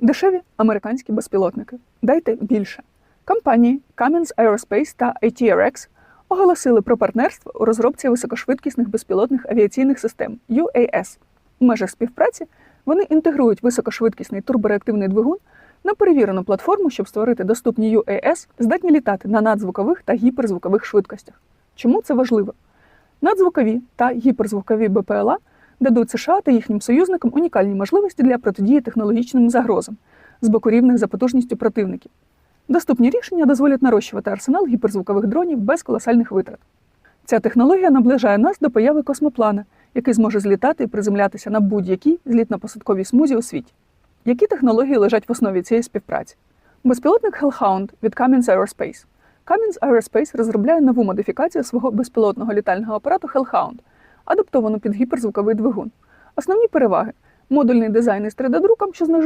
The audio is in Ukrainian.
Дешеві американські безпілотники. Дайте більше. Компанії Cummins Aerospace та ATRX оголосили про партнерство у розробці високошвидкісних безпілотних авіаційних систем UAS. У межах співпраці вони інтегрують високошвидкісний турбореактивний двигун на перевірену платформу, щоб створити доступні UAS, здатні літати на надзвукових та гіперзвукових швидкостях. Чому це важливо? Надзвукові та гіперзвукові БПЛА дадуть США та їхнім союзникам унікальні можливості для протидії технологічним загрозам з боку рівних за потужністю противників. Доступні рішення дозволять нарощувати арсенал гіперзвукових дронів без колосальних витрат. Ця технологія наближає нас до появи космоплана, який зможе злітати і приземлятися на будь-якій злітно-посадковій смузі у світі. Які технології лежать в основі цієї співпраці? Безпілотник Hellhound від Cummins Aerospace. Cummins Aerospace розробляє нову модифікацію свого безпілотного літального апарату Hellhound, адаптовану під гіперзвуковий двигун. Основні переваги: модульний дизайн із 3D-друком, що знижує